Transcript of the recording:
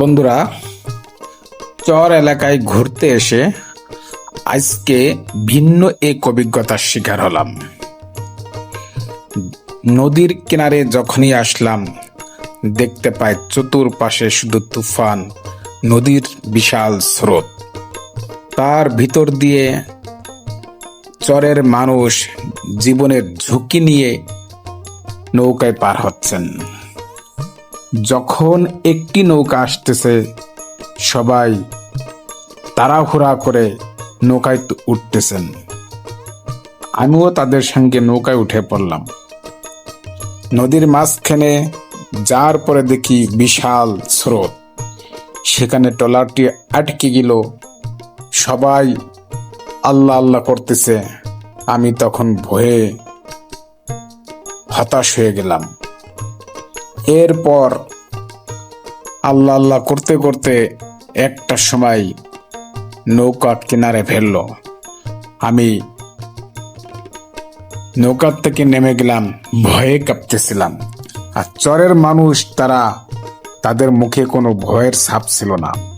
বন্ধুরা, চর এলাকায় ঘুরতে এসে আজকে ভিন্ন এক অভিজ্ঞতার শিকার হলাম। নদীর কিনারে যখনই আসলাম, দেখতে পাই চতুর্পাশে শুধু তুফান, নদীর বিশাল স্রোত। তার ভিতর দিয়ে চরের মানুষ জীবনের ঝুঁকি নিয়ে নৌকায় পার হচ্ছেন। যখন একটি নৌকা আসতেছে, সবাই তাড়াহুড়া করে নৌকায় উঠতেছেন। আমিও তাদের সঙ্গে নৌকায় উঠে পড়লাম। নদীর মাঝখানে যার পরে দেখি বিশাল স্রোত। সেখানে ট্রলারটি আটকে গেল। সবাই আল্লাহ আল্লাহ করতেছে। আমি তখন ভয়ে হতাশ হয়ে গেলাম। এরপর আল্লাহ আল্লাহ করতে করতে একটা সময় নৌকা কিনারে ফেলল। আমি নৌকার থেকে নেমে গেলাম, ভয়ে কাঁপতেছিলাম। আর চরের মানুষ তারা তাদের মুখে কোনো ভয়ের ছাপ ছিল না।